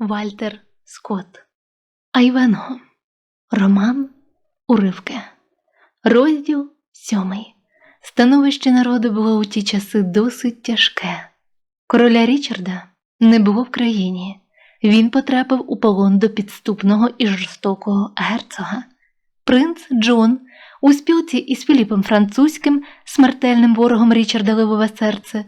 Вальтер Скотт. Айвенго. Роман Уривки. Розділ сьомий. Становище народу було у ті часи досить тяжке. Короля Річарда не було в країні. Він потрапив у полон до підступного і жорстокого герцога. Принц Джон у спілці із Філіпом Французьким, смертельним ворогом Річарда Левове серце,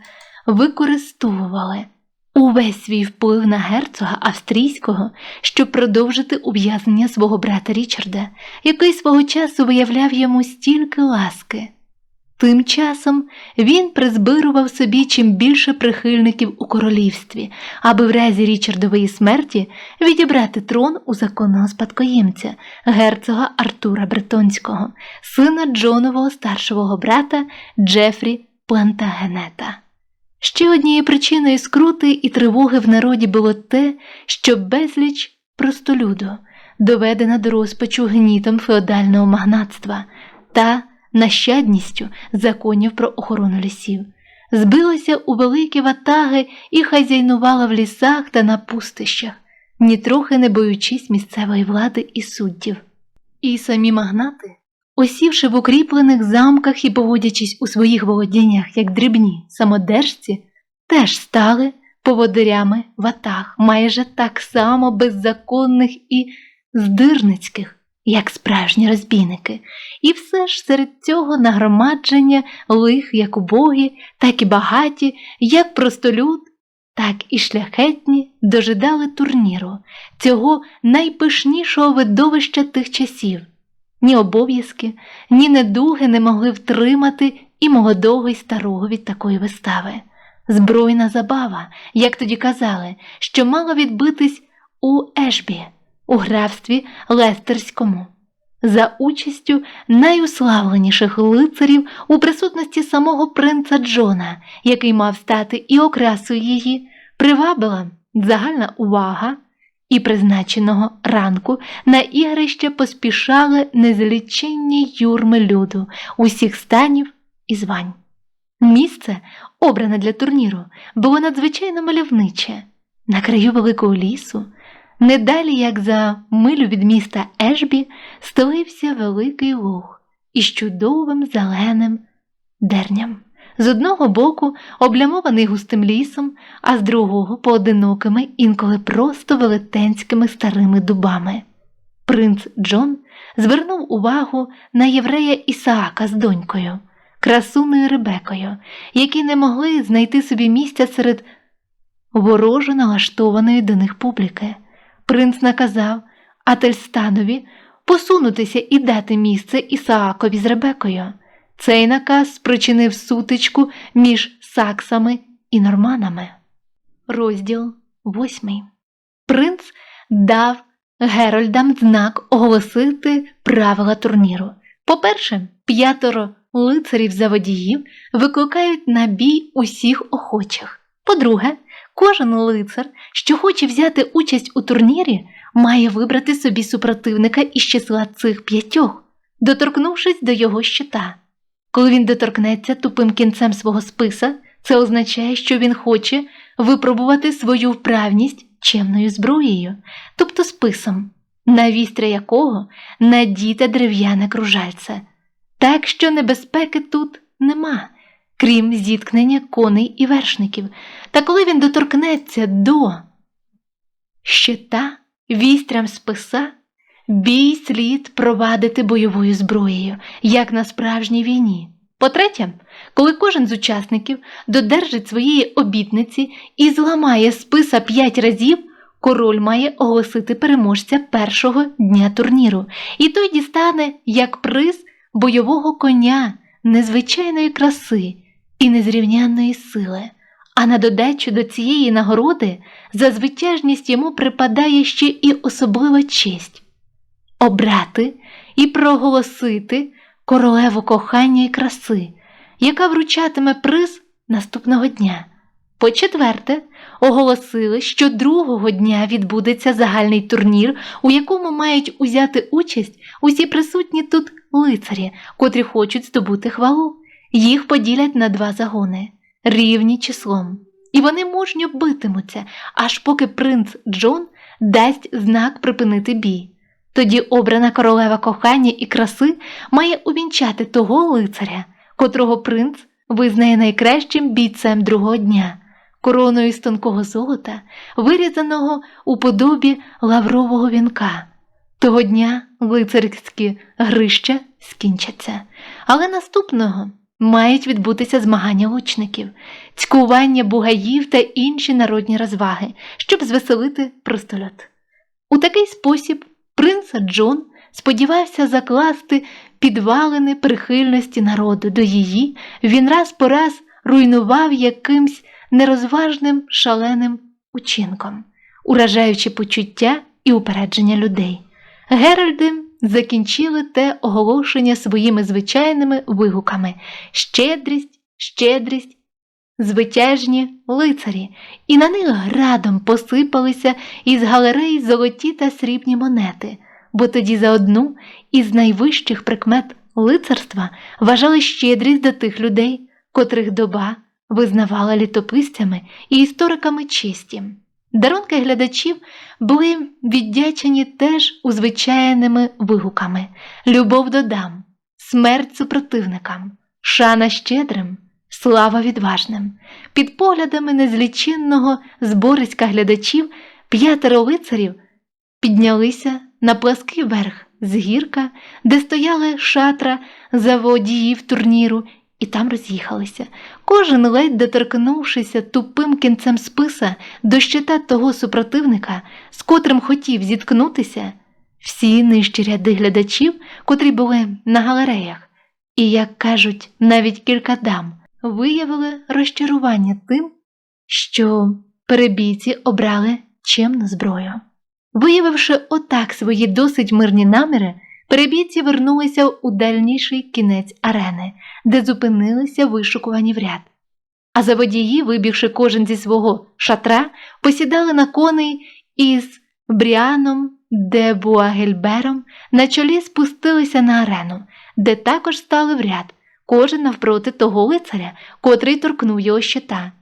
використовували увесь свій вплив на герцога австрійського, щоб продовжити ув'язнення свого брата Річарда, який свого часу виявляв йому стільки ласки. Тим часом він призбирував собі чим більше прихильників у королівстві, аби в разі Річардової смерті відібрати трон у законного спадкоємця, герцога Артура Бретонського, сина Джонового старшого брата Джефрі Плантагенета. Ще однією причиною скрути і тривоги в народі було те, що безліч простолюду, доведена до розпачу гнітом феодального магнатства та нащадністю законів про охорону лісів, збилася у великі ватаги і хазяйнувала в лісах та на пустищах, нітрохи не боючись місцевої влади і суддів. І самі магнати, осівши в укріплених замках і поводячись у своїх володіннях як дрібні самодержці, теж стали поводирями ватаг, майже так само беззаконних і здирницьких, як справжні розбійники, і все ж серед цього нагромадження лих як убогі, так і багаті, як простолюд, так і шляхетні дожидали турніру, цього найпишнішого видовища тих часів. Ні обов'язки, ні недуги не могли втримати і молодого й старого від такої вистави. Збройна забава, як тоді казали, що мала відбитись у Ешбі, у графстві Лестерському, за участю найуславленіших лицарів у присутності самого принца Джона, який мав стати і окрасою її, привабила загальна увага і призначеного ранку на ігрище поспішали незліченні юрми люду усіх станів і звань. Місце, обране для турніру, було надзвичайно мальовниче, на краю великого лісу, недалі як за милю від міста Ешбі, стелився великий луг із чудовим зеленим дерням. З одного боку облямований густим лісом, а з другого поодинокими, інколи просто велетенськими старими дубами. Принц Джон звернув увагу на єврея Ісаака з донькою, красуною Ребекою, які не могли знайти собі місця серед ворожо налаштованої до них публіки. Принц наказав Ательстанові посунутися і дати місце Ісаакові з Ребекою. Цей наказ спричинив сутичку між саксами і норманами. Розділ восьмий. Принц дав Герольдам знак оголосити правила турніру. По-перше, п'ятеро лицарів заводіїв викликають на бій усіх охочих. По-друге, кожен лицар, що хоче взяти участь у турнірі, має вибрати собі супротивника із числа цих п'ятьох, доторкнувшись до його щита. Коли він доторкнеться тупим кінцем свого списа, це означає, що він хоче випробувати свою вправність чемною зброєю, тобто списом, на вістря якого надіте дерев'яне кружальце. Так що небезпеки тут нема, крім зіткнення коней і вершників. Та коли він доторкнеться до щита, вістрям списа, Бій слід провадити бойовою зброєю, як на справжній війні. По-третє, коли кожен з учасників додержить своєї обітниці і зламає списа п'ять разів, король має оголосити переможця першого дня турніру, і той дістане як приз бойового коня незвичайної краси і незрівнянної сили. А на додачу до цієї нагороди за звитяжність йому припадає ще і особлива честь обрати і проголосити королеву кохання і краси, яка вручатиме приз наступного дня. По четверте, оголосили, що другого дня відбудеться загальний турнір, у якому мають узяти участь усі присутні тут лицарі, котрі хочуть здобути хвалу. Їх поділять на два загони, рівні числом. і вони мужньо битимуться, аж поки принц Джон дасть знак припинити бій. Тоді обрана королева кохання і краси має увінчати того лицаря, котрого принц визнає найкращим бійцем другого дня, короною з тонкого золота, вирізаного у подобі лаврового вінка. Того дня лицарські грища скінчаться, але наступного мають відбутися змагання лучників, цькування бугаїв та інші народні розваги, щоб звеселити простольот. У такий спосіб принц Джон сподівався закласти підвалини прихильності народу до її, він раз по раз руйнував якимсь нерозважним шаленим учинком, уражаючи почуття і упередження людей. Геральди закінчили те оголошення своїми звичайними вигуками щедрість, щедрість, звитяжні лицарі, і на них градом посипалися із галерей золоті та срібні монети, бо тоді за одну із найвищих прикмет лицарства вважали щедрість до тих людей, котрих доба визнавала літописцями і істориками честі. Дарунки глядачів були віддячені теж узвичайними вигуками: любов до дам, смерть супротивникам, шана щедрим, слава відважним. Під поглядами незліченного збориська глядачів п'ятеро лицарів піднялися на плаский верх з гірка, де стояли шатра заводіїв турніру, і там роз'їхалися. Кожен ледь доторкнувшися тупим кінцем списа до щита того супротивника, з котрим хотів зіткнутися, всі нижчі ряди глядачів, котрі були на галереях, і, як кажуть, навіть кілька дам, виявили розчарування тим, що перебійці обрали чемну зброю. Виявивши отак свої досить мирні наміри, перебійці вернулися у дальніший кінець арени, де зупинилися вишукувані в ряд. А заводії, вибігши кожен зі свого шатра, посідали на коней із Бріаном де Буагельбером на чолі спустилися на арену, де також стали в ряд, кожен навпроти того лицаря, котрий торкнув його щита.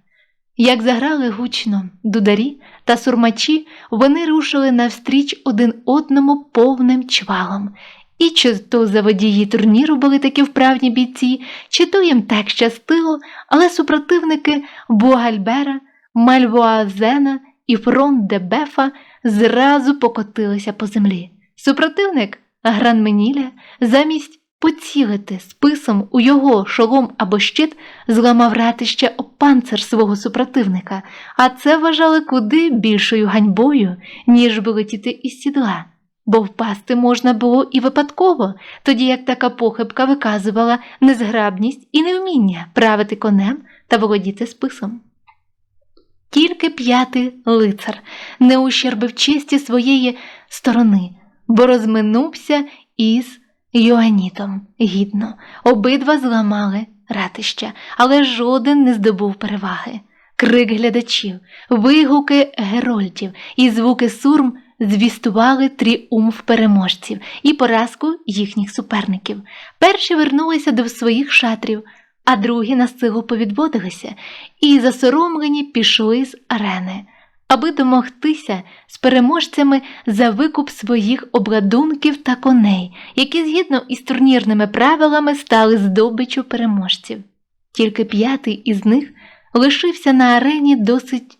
Як заграли гучно дударі та сурмачі, вони рушили навстріч один одному повним чвалом. І чи то заводії турніру були такі вправні бійці, чи то їм так щастило, але супротивники Бугальбера, Мальвуазена і Фрон де Бефа зразу покотилися по землі. Супротивник Гранменіля замість поцілити списом у його шолом або щит зламав ратище об панцир свого супротивника, а це вважали куди більшою ганьбою, ніж вилетіти із сідла. Бо впасти можна було і випадково, тоді як така похибка виказувала незграбність і невміння правити конем та володіти списом. Тільки п'ятий лицар не ущербив честі своєї сторони, бо розминувся із Йоанітом гідно. Обидва зламали ратища, але жоден не здобув переваги. Крик глядачів, вигуки герольдів і звуки сурм звістували тріумф переможців і поразку їхніх суперників. Перші вернулися до своїх шатрів, а другі на силу повідводилися і засоромлені пішли з арени, аби домогтися з переможцями за викуп своїх обладунків та коней, які згідно із турнірними правилами стали здобичу переможців. Тільки п'ятий із них лишився на арені досить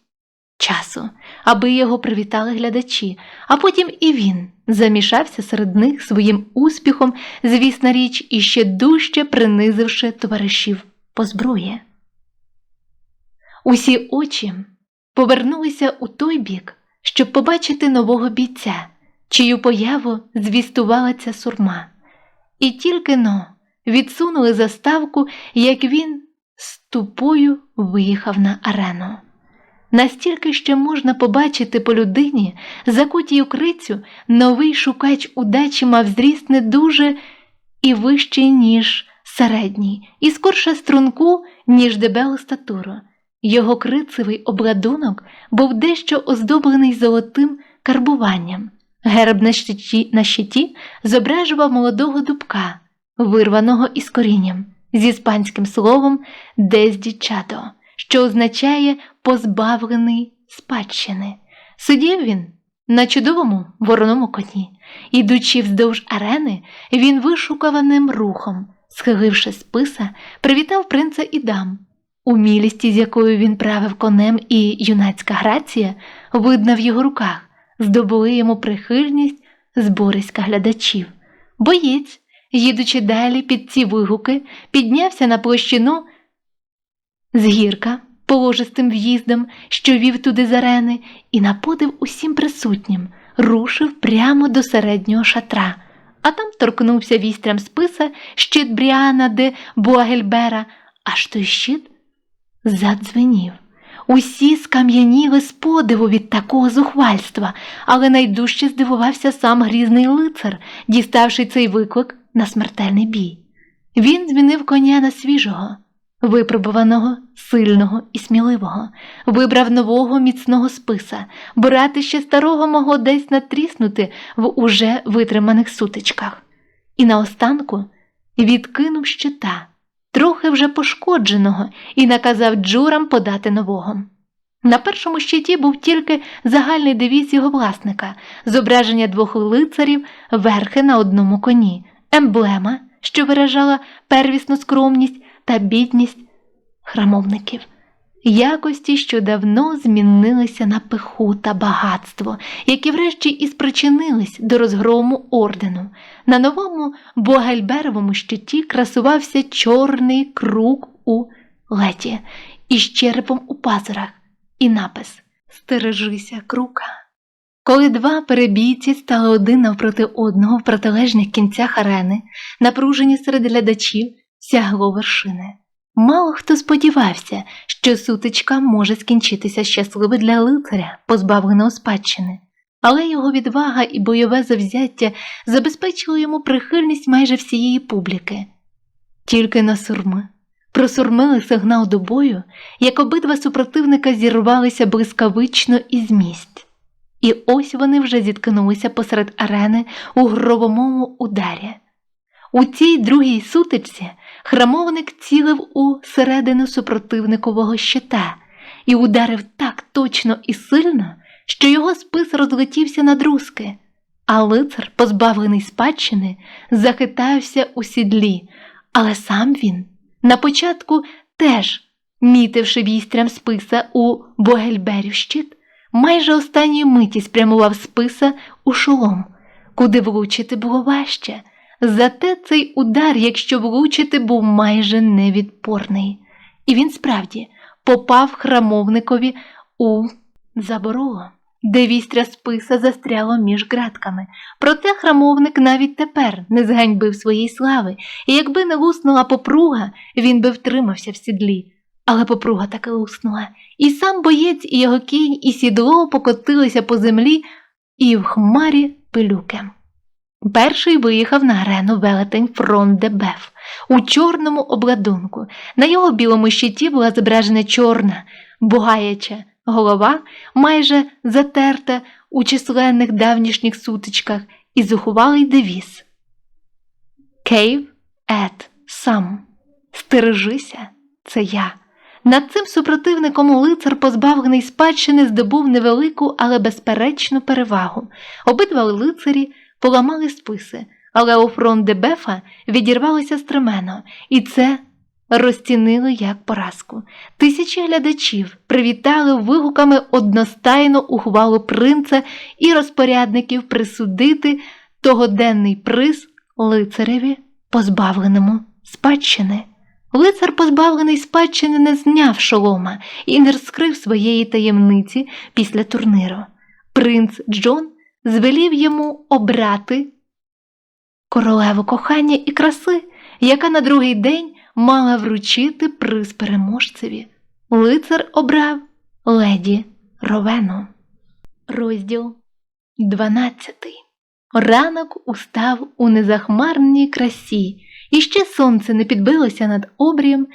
часу, аби його привітали глядачі, а потім і він замішався серед них своїм успіхом, звісна річ, і ще дужче принизивши товаришів по зброї. Усі очі повернулися у той бік, щоб побачити нового бійця, чию появу звістувала ця сурма, і тільки но відсунули заставку, як він з тупою виїхав на арену. Настільки ще можна побачити по людині, закутій у крицю, новий шукач удачі мав зріст не дуже і вищий, ніж середній, і скорше струнку, ніж дебелу статуру. Його крицевий обладунок був дещо оздоблений золотим карбуванням. Герб на щиті, на щиті зображував молодого дубка, вирваного із корінням, з іспанським словом «дездічадо», що означає позбавлений спадщини. Сидів він на чудовому вороному коні. Ідучи вздовж арени, він вишукуваним рухом, схиливши списа, привітав принца і дам. Умілість, з якою він правив конем і юнацька грація, видна в його руках, здобули йому прихильність збориська глядачів. Боєць, їдучи далі під ці вигуки, піднявся на площину з гірка положистим в'їздом, що вів туди з арени, і на подив усім присутнім рушив прямо до середнього шатра, а там торкнувся вістрям списа щит Бріана де Буагельбера, аж той щит задзвенів. Усі скам'яніли з подиву від такого зухвальства, але найдужче здивувався сам грізний лицар, діставши цей виклик на смертельний бій. Він змінив коня на свіжого, випробуваного, сильного і сміливого, вибрав нового міцного списа, брати ще старого могло десь натріснути в уже витриманих сутичках. І наостанку відкинув щита, трохи вже пошкодженого, і наказав джурам подати нового. На першому щиті був тільки загальний девіз його власника, зображення двох лицарів верхи на одному коні, емблема, що виражала первісну скромність та бідність храмовників, якості, що давно змінилися на пиху та багатство, які врешті і спричинились до розгрому ордену. На новому Богельберовому щиті красувався чорний круг у леті із черепом у пазурах і напис Стережися крука. Коли два перебійці стали один навпроти одного в протилежних кінцях арени, напружені серед глядачів, сягло вершини. Мало хто сподівався, що сутичка може скінчитися щасливо для лицаря, позбавленого спадщини, але його відвага і бойове завзяття забезпечили йому прихильність майже всієї публіки. Тільки на сурми просурмили сигнал до бою, як обидва супротивника зірвалися блискавично із місць. І ось вони вже зіткнулися посеред арени у гровомому ударі. У цій другій сутичці храмовник цілив у середину супротивникового щита і ударив так точно і сильно, що його спис розлетівся на друзки, а лицар, позбавлений спадщини, захитався у сідлі, але сам він на початку теж, мітивши вістрям списа у Богельберів щит, майже останньої миті спрямував списа у шолом, куди влучити було важче. Зате цей удар, якщо влучити, був майже невідпорний. І він справді попав храмовникові у забороло, де вістря списа застряло між ґратками. Проте храмовник навіть тепер не зганьбив своєї слави, і якби не луснула попруга, він би втримався в сідлі. Але попруга таки луснула, і сам боєць, і його кінь, і сідло покотилися по землі і в хмарі пилюки. Перший виїхав на арену велетень Фрон де Беф у чорному обладунку. На його білому щиті була зображена чорна, бугаяча голова, майже затерта у численних давнішніх сутичках, і зухувалий девіз. Cave at Sam. Стережися, це я. Над цим супротивником лицар, позбавлений спадщини, здобув невелику, але безперечну перевагу. Обидва лицарі поламали списи, але у фронт Дебефа відірвалося стремено, і це розцінили як поразку. Тисячі глядачів привітали вигуками одностайну ухвалу принца і розпорядників присудити тогоденний приз лицареві, позбавленому спадщини. Лицар, позбавлений спадщини, не зняв шолома і не розкрив своєї таємниці після турниру. Принц Джон звелів йому обрати королеву кохання і краси, яка на другий день мала вручити приз переможцеві. Лицар обрав леді Ровену. Розділ 12 Ранок устав у незахмарній красі, і ще сонце не підбилося над обрієм,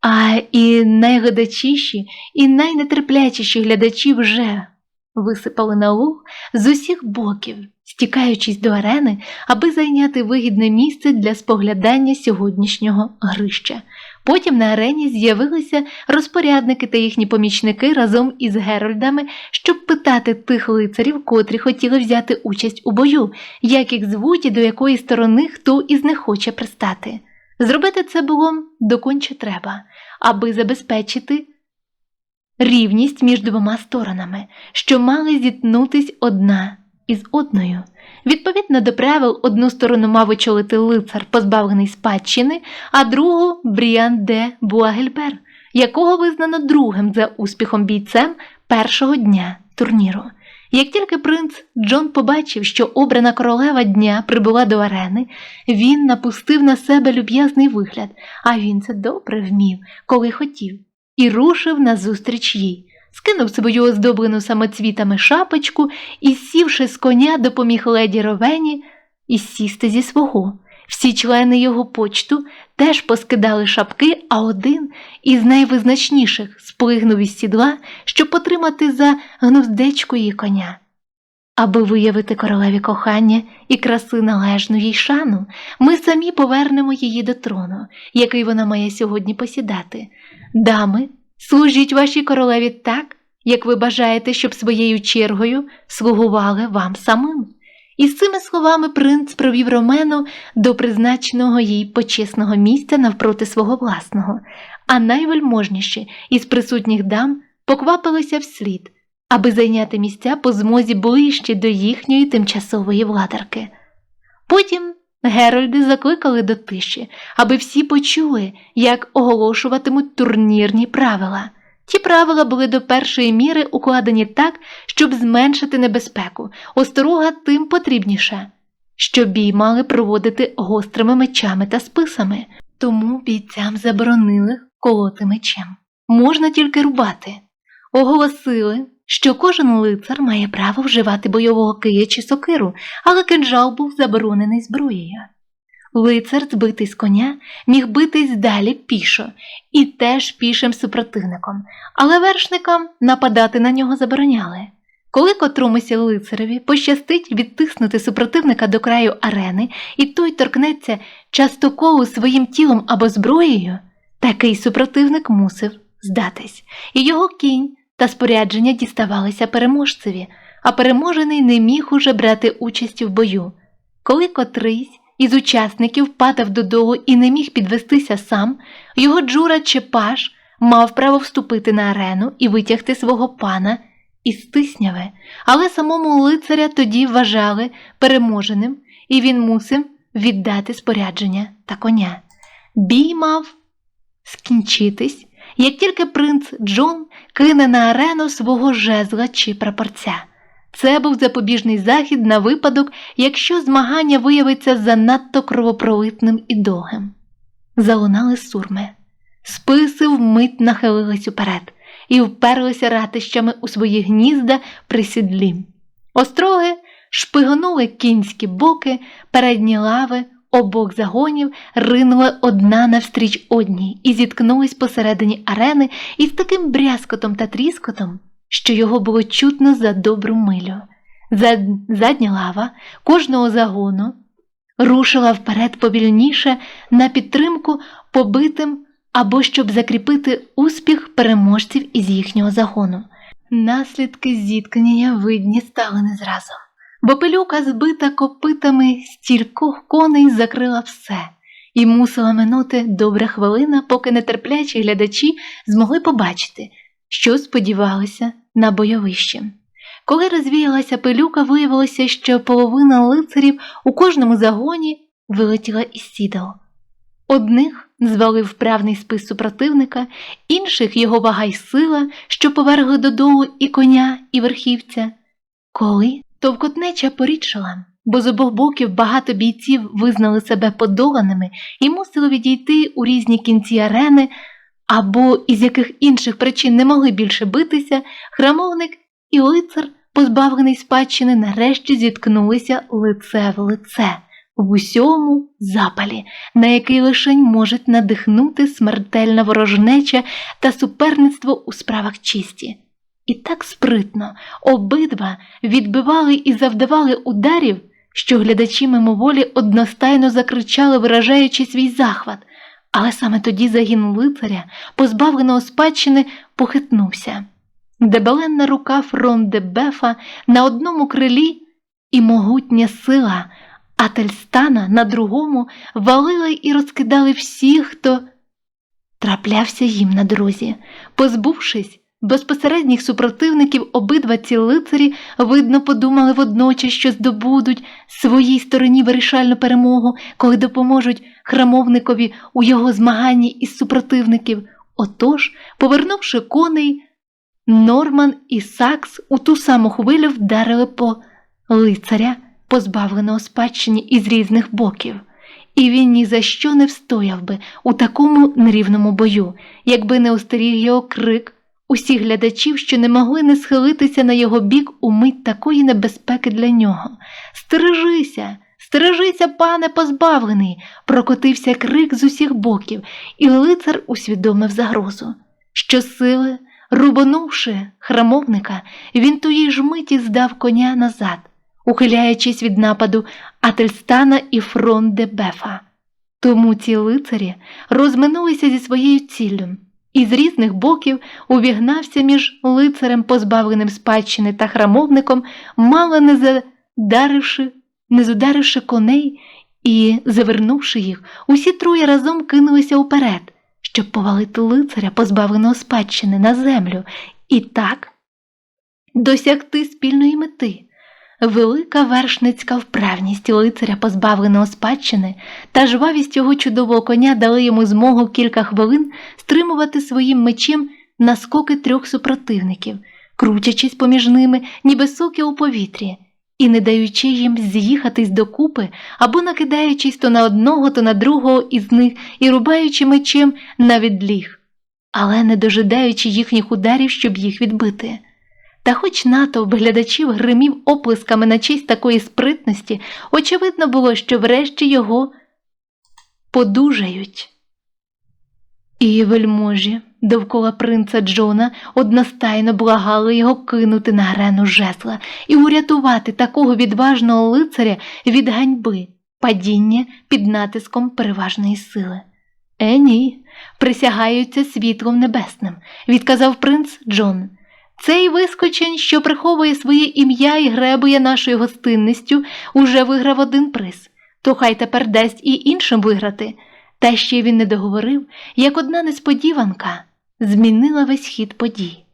а і найглядачіші, і найнетерплячіші глядачі вже висипали на луг з усіх боків, стікаючись до арени, аби зайняти вигідне місце для споглядання сьогоднішнього грища. Потім на арені з'явилися розпорядники та їхні помічники разом із Герольдами, щоб питати тих лицарів, котрі хотіли взяти участь у бою, як їх звуть і до якої сторони хто із них хоче пристати. Зробити це було доконче треба, аби забезпечити рівність між двома сторонами, що мали зіткнутись одна із одною. Відповідно до правил, одну сторону мав очолити лицар, позбавлений спадщини, а другу Бріан де Буагельбер, якого визнано другим за успіхом бійцем першого дня турніру. Як тільки принц Джон побачив, що обрана королева дня прибула до арени, він напустив на себе люб'язний вигляд, а він це добре вмів, коли хотів, і рушив назустріч їй. Скинув свою оздоблену самоцвітами шапочку і, сівши з коня, допоміг леді Ровені і сісти зі свого. Всі члени його почту теж поскидали шапки, а один із найвизначніших сплигнув із сідла, щоб потримати за гнуздечку її коня. Аби виявити королеві кохання і краси належну їй шану, ми самі повернемо її до трону, який вона має сьогодні посідати. Дами, служіть вашій королеві так, як ви бажаєте, щоб своєю чергою слугували вам самим. І з цими словами принц провів Ромену до призначеного їй почесного місця навпроти свого власного, а найвельможніші із присутніх дам поквапилися вслід, аби зайняти місця по змозі ближче до їхньої тимчасової владарки. Потім Герольди закликали до тиші, аби всі почули, як оголошуватимуть турнірні правила. Ті правила були до першої міри укладені так, щоб зменшити небезпеку, осторога тим потрібніша, що бій мали проводити гострими мечами та списами, тому бійцям заборонили колоти мечем. Можна тільки рубати. Оголосили, що кожен лицар має право вживати бойового кия чи сокиру, але кинджал був заборонений зброєю. Лицар, збитий з коня, міг битись далі пішо і теж пішим супротивником, але вершникам нападати на нього забороняли. Коли котромуся лицареві пощастить відтиснути супротивника до краю арени, і той торкнеться частоколу своїм тілом або зброєю, такий супротивник мусив здатись, і його кінь та спорядження діставалися переможцеві, а переможений не міг уже брати участь в бою. Коли котрийсь із учасників падав додолу і не міг підвестися сам, його джура чи паш мав право вступити на арену і витягти свого пана із тисняви, але самому лицаря тоді вважали переможеним, і він мусив віддати спорядження та коня. Бій мав скінчитись, як тільки принц Джон кине на арену свого жезла чи прапорця. Це був запобіжний захід на випадок, якщо змагання виявиться занадто кровопролитним і довгим. Залунали сурми. Списи вмить нахилились уперед і вперлися ратищами у свої гнізда при сідлі. Остроги шпигонули кінські боки, передні лави обох загонів ринули одна навстріч одній і зіткнулись посередині арени із таким брязкотом та тріскотом що його було чутно за добру милю. Задня лава кожного загону рушила вперед повільніше на підтримку побитим або щоб закріпити успіх переможців із їхнього загону. Наслідки зіткнення видні стали не зразу, бо пилюка, збита копитами стількох коней, закрила все і мусила минути добра хвилина, поки нетерплячі глядачі змогли побачити, що сподівалися на бойовище. Коли розвіялася пилюка, виявилося, що половина лицарів у кожному загоні вилетіла із сідал. Одних звалив вправний спис супротивника, інших його вага й сила, що повергли додолу і коня, і верхівця. Коли товкотнеча порідшала, бо з обох боків багато бійців визнали себе подоланими і мусили відійти у різні кінці арени, або із яких інших причин не могли більше битися, храмовник і лицар, позбавлений спадщини, нарешті зіткнулися лице в лице в усьому запалі, на який лишень можуть надихнути смертельна ворожнеча та суперництво у справах чисті. І так спритно обидва відбивали і завдавали ударів, що глядачі мимоволі одностайно закричали, виражаючи свій захват. Але саме тоді загін лицаря, позбавленого спадщини, похитнувся. Дебеленна рука фрон де Бефа на одному крилі і могутня сила Ательстана на другому валили і розкидали всіх, хто траплявся їм на дорозі. Позбувшись безпосередніх супротивників, обидва ці лицарі, видно, подумали водночас, що здобудуть своїй стороні вирішальну перемогу, коли допоможуть храмовникові у його змаганні із супротивників. Отож, повернувши коней, Норман і Сакс у ту саму хвилю вдарили по лицаря, позбавленого спадщини із різних боків. І він ні за що не встояв би у такому нерівному бою, якби не остеріг його крик усіх глядачів, що не могли не схилитися на його бік у мить такої небезпеки для нього. Стережися, стережися, пане позбавлений, прокотився крик з усіх боків, і лицар усвідомив загрозу. Щосили, рубанувши храмовника, він тої ж миті здав коня назад, ухиляючись від нападу Ательстана і фрон де Бефа. Тому ці лицарі розминулися зі своєю ціллю і з різних боків увігнався між лицарем, позбавленим спадщини та храмовником, мало не задаривши, не зударивши коней і, завернувши їх, усі троє разом кинулися уперед, щоб повалити лицаря, позбавленого спадщини на землю, і так досягти спільної мети. Велика вершницька вправність лицаря, позбавленого спадщини, та жвавість його чудового коня дали йому змогу кілька хвилин стримувати своїм мечем наскоки трьох супротивників, крутячись поміж ними, ніби соки у повітрі, і не даючи їм з'їхатись докупи або накидаючись то на одного, то на другого із них і рубаючи мечем на відліг, але не дожидаючи їхніх ударів, щоб їх відбити. Та хоч натовп глядачів гримів оплесками на честь такої спритності, очевидно було, що врешті його подужають. І вельможі довкола принца Джона одностайно благали його кинути на арену жезла і урятувати такого відважного лицаря від ганьби, падіння під натиском переважної сили. Е, ні, присягаються світлом небесним, відказав принц Джон. Цей вискочень, що приховує своє ім'я і гребує нашою гостинністю, уже виграв один приз, то хай тепер дасть і іншим виграти. Та ще він не договорив, як одна несподіванка змінила весь хід подій.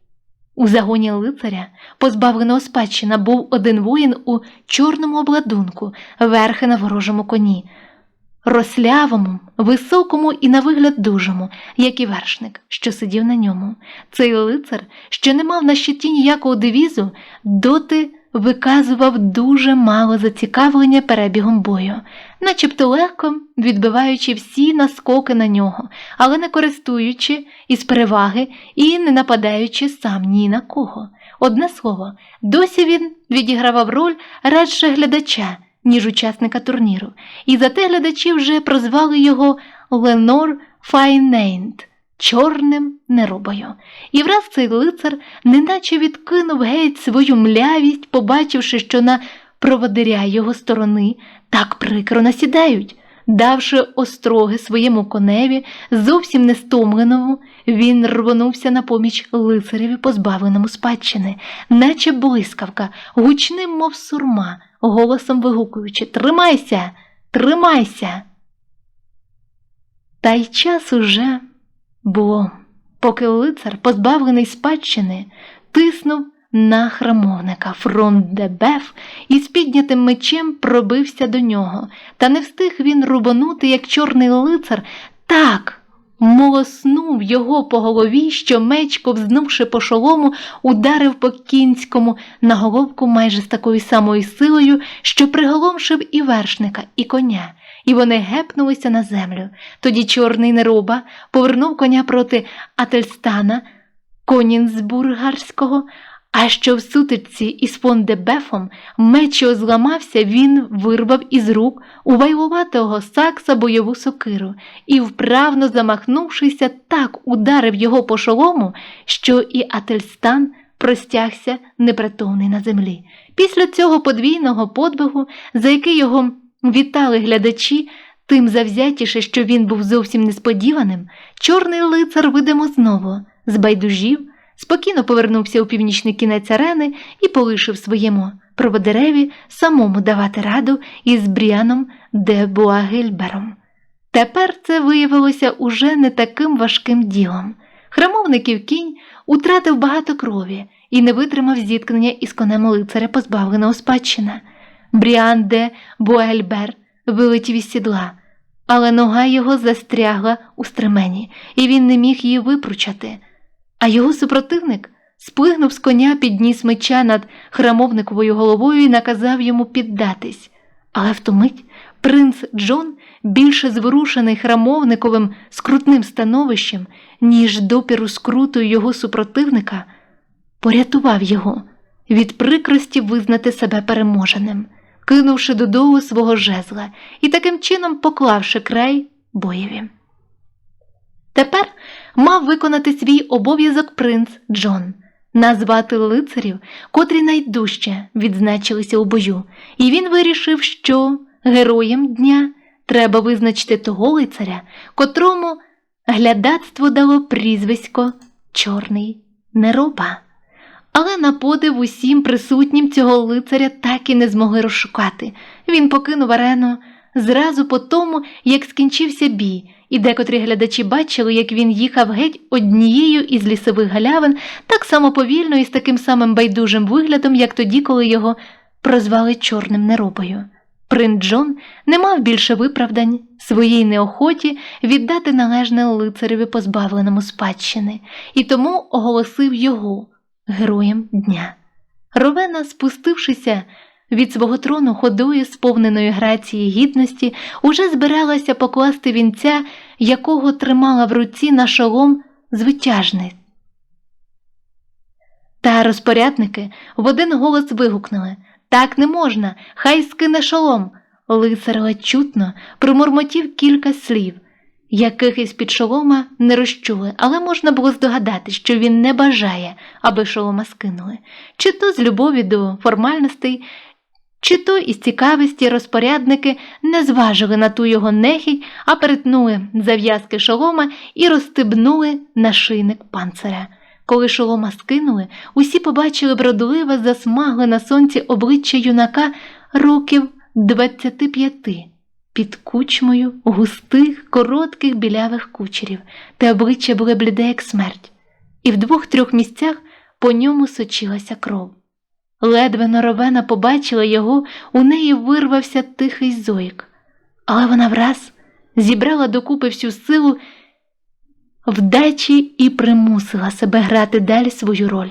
У загоні лицаря, позбавленого спадщина, був один воїн у чорному обладунку, верхи на ворожому коні, рослявому, високому і на вигляд дужому, як і вершник, що сидів на ньому. Цей лицар, що не мав на щиті ніякого девізу, доти виказував дуже мало зацікавлення перебігом бою, начебто легко відбиваючи всі наскоки на нього, але не користуючи із переваги і не нападаючи сам ні на кого. Одне слово, досі він відігравав роль радше глядача, ніж учасника турніру, і зате глядачі вже прозвали його Ленор Файнейнт чорним неробою. І враз цей лицар неначе відкинув геть свою млявість, побачивши, що на проводиря його сторони так прикро насідають. Давши остроги своєму коневі, зовсім не стомленому, він рвонувся на поміч лицареві, позбавленому спадщини, наче блискавка, гучним, мов сурма, голосом вигукуючи Тримайся, тримайся. Та й час уже було, поки лицар, позбавлений спадщини, тиснув на храмовника фронт де Беф і з піднятим мечем пробився до нього, та не встиг він рубанути, як чорний лицар, так. Молоснув його по голові, що меч, ковзнувши по шолому, ударив по кінському на головку майже з такою самою силою, що приголомшив і вершника, і коня, і вони гепнулися на землю. Тоді чорний нероба повернув коня проти Ательстана, Конінсбургарського, а що в сутичці із Фондебефом меч його зламався, він вирвав із рук у вайлуватого сакса бойову сокиру і, вправно замахнувшися, так ударив його по шолому, що і Ательстан простягся непритомний на землі. Після цього подвійного подвигу, за який його вітали глядачі, Тим завзятіше, що він був зовсім несподіваним, чорний лицар видимо знову, збайдужів, спокійно повернувся у північний кінець арени і полишив своєму проводереві самому давати раду із Бріаном де Буагельбером. Тепер це виявилося уже не таким важким ділом. Храмовників кінь утратив багато крові і не витримав зіткнення із конем лицаря, позбавленого спадщина. Бріан де Буельбер вилетів із сідла, але нога його застрягла у стремені, і він не міг її випручати. А його супротивник сплигнув з коня, підніс меча над храмовниковою головою і наказав йому піддатись. Але в ту мить принц Джон, більше зворушений храмовниковим скрутним становищем, ніж допіру скрутою його супротивника, порятував його від прикрості визнати себе переможеним, кинувши додолу свого жезла і таким чином поклавши край боєві. Тепер мав виконати свій обов'язок принц Джон, назвати лицарів, котрі найдужче відзначилися у бою, і він вирішив, що героєм дня треба визначити того лицаря, котрому глядацтво дало прізвисько Чорний Нероба. Але на подив усім присутнім цього лицаря так і не змогли розшукати. Він покинув арену зразу по тому, як скінчився бій, і декотрі глядачі бачили, як він їхав геть однією із лісових галявин, так само повільно і з таким самим байдужим виглядом, як тоді, коли його прозвали чорним неробою. Принц Джон не мав більше виправдань своїй неохоті віддати належне лицареві позбавленому спадщини, і тому оголосив його героєм дня. Ровена, спустившися від свого трону ходою, сповненою грації гідності, уже збиралася покласти вінця, якого тримала в руці на шолом звитяжний. Та розпорядники в один голос вигукнули так не можна, хай скине шолом. Лицар ледь чутно промурмотів кілька слів, яких із під шолома не розчули, але можна було здогадати, що він не бажає, аби шолома скинули, чи то з любові до формальностей, чи то із цікавості розпорядники не зважили на ту його нехідь, а перетнули зав'язки шолома і розстебнули нашийник панциря. Коли шолома скинули, усі побачили бродливе, засмагле на сонці обличчя юнака років 25 під кучмою густих, коротких білявих кучерів, те обличчя було бліде, як смерть, і в двох-трьох місцях по ньому сочилася кров. Ледве норовена побачила його, у неї вирвався тихий зойк, але вона враз зібрала докупи всю силу вдачі і примусила себе грати далі свою роль.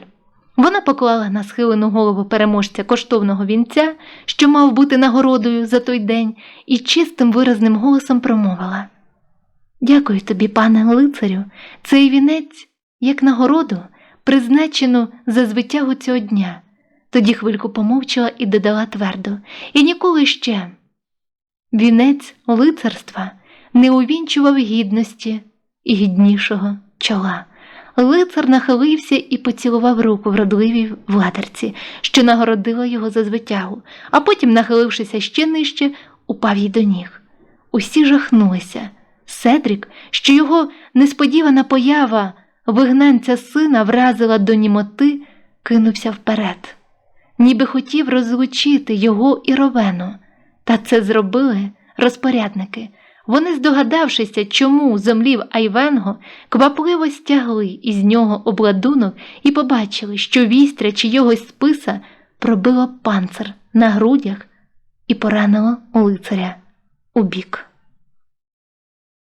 Вона поклала на схилену голову переможця коштовного вінця, що мав бути нагородою за той день, і чистим виразним голосом промовила Дякую тобі, пане лицарю, цей вінець, як нагороду, призначену за звитягу цього дня. Тоді хвильку помовчала і додала твердо, і ніколи ще. Вінець лицарства не увінчував гідності і гіднішого чола. Лицар нахилився і поцілував руку вродливій владарці, що нагородила його за звитягу, а потім, нахилившися ще нижче, упав їй до ніг. Усі жахнулися. Седрік, що його несподівана поява вигнанця сина вразила до німоти, кинувся вперед, ніби хотів розлучити його і ровену. Та це зробили розпорядники. Вони, здогадавшися, чому зомлів Айвенго, квапливо стягли із нього обладунок і побачили, що вістря чийогось списа пробило панцир на грудях і поранило лицаря у бік.